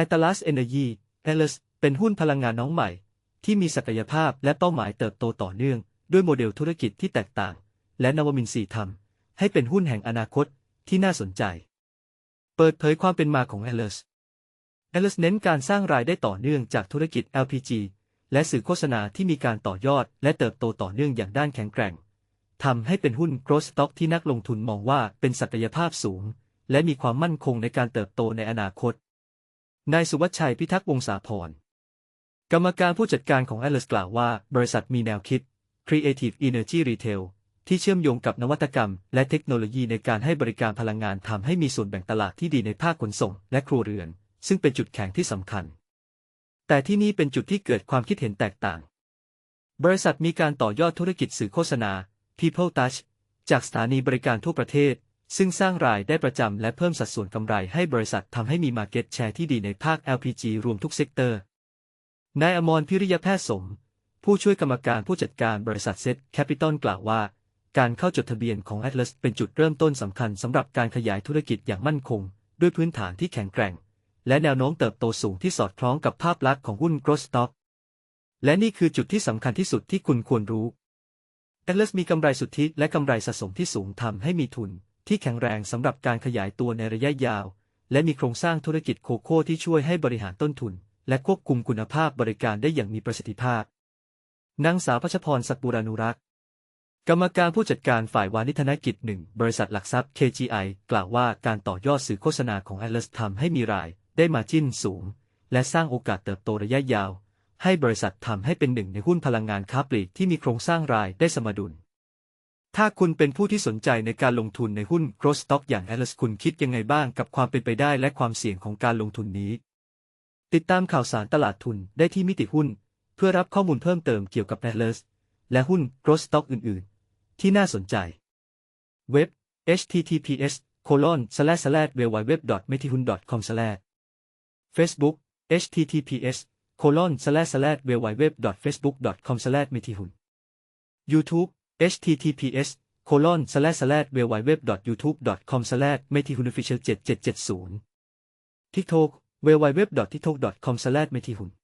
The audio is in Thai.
Atlas Energy a l a s เป็นหุ้นพลังงานน้องใหม่ ที่มีศักยภาพและเป้าหมายเติบโตต่อเนื่อง ด้วยโมเดลธุรกิจที่แตกต่าง และนวมินทรีย์ทำให้เป็นหุ้นแห่งอนาคตที่น่าสนใจ เปิดเผยความเป็นมาของ a l a s a l a s เน้นการสร้างรายได้ต่อเนื่องจากธุรกิจ LPG และสื่อโฆษณาที่มีการต่อยอด และเติบโตต่อเนื่องอย่างด้านแข็งแกร่งทำให้เป็นหุ้น growth stock ที่นักลงทุนมองว่าเป็นศักยภาพสูง และมีความมั่นคงในการเติบโตในอนาคต นายสุวัชชัยพิทักษ์วงศาพรกรรมการผู้จัดการของ Atlas กล่าวว่า บริษัทมีแนวคิด Creative Energy Retail ที่เชื่อมโยงกับนวัตกรรม และเทคโนโลยีในการให้บริการพลังงานทำให้มีส่วนแบ่งตลาดที่ดีในภาคขนส่ง และครัวเรือน ซึ่งเป็นจุดแข็งที่สำคัญ แต่ที่นี่เป็นจุดที่เกิดความคิดเห็นแตกต่าง บริษัทมีการต่อยอดธุรกิจสื่อโฆษณา People Touch จากสถานีบริการทั่วประเทศ ซึ่งสร้างรายได้ประจำและเพิ่มสัดส่วนกำไรให้บริษัททำให้มี Market Share ที่ดีในภาค LPG รวมทุกเซกเตอร์ นายอมรพิริยแพทย์สม ผู้ช่วยกรรมการผู้จัดการบริษัทเซ็ตแคปิตอลกล่าวว่า การเข้าจดทะเบียนของ Atlas เป็นจุดเริ่มต้นสำคัญสำหรับการขยายธุรกิจอย่างมั่นคง ด้วยพื้นฐานที่แข็งแกร่ง และแนวโน้มเติบโตสูงที่สอดคล้องกับภาพลักษณ์ของหุ้น Growth Stock และนี่คือจุดที่สำคัญที่สุดที่คุณควรรู้ Atlas มีกำไรสุทธิและกำไรสะสมที่สูงทำให้มีทุน ที่แข็งแรงสำหรับการขยายตัวในระยะยาว และมีโครงสร้างธุรกิจโคโค่ที่ช่วยให้บริหารต้นทุน และควบคุมคุณภาพบริการได้อย่างมีประสิทธิภาพนางสาวพัชพรสักบุรานุรักษ์ กรรมการผู้จัดการฝ่ายวานิธนกิจหนึ่งบริษัทหลักทรัพย์ KGI กล่าวว่าการต่อยอดสื่อโฆษณาของ Atlas ทำให้มีรายได้มาจิ้นสูง และสร้างโอกาสเติบโตระยะยาว ให้บริษัททำให้เป็นหนึ่งในหุ้นพลังงานค้าปลีกที่มีโครงสร้างรายได้สมดุล ถ้าคุณเป็นผู้ที่สนใจในการลงทุนในหุ้น growth stock อย่าง Atlas คุณคิดยังไงบ้างกับความเป็นไปได้และความเสี่ยงของการลงทุนนี้ ติดตามข่าวสารตลาดทุนได้ที่มิติหุ้น เพื่อรับข้อมูลเพิ่มเติมเกี่ยวกับ Atlas และหุ้น growth stock อื่น ๆ ที่น่าสนใจ เว็บ https colon slash slash www metihun com slash Facebook https colon slash slash www facebook com slash metihun YouTube https colon slash slash www youtube com slash metihun official 7770 TikTok www tiktok com slash metihun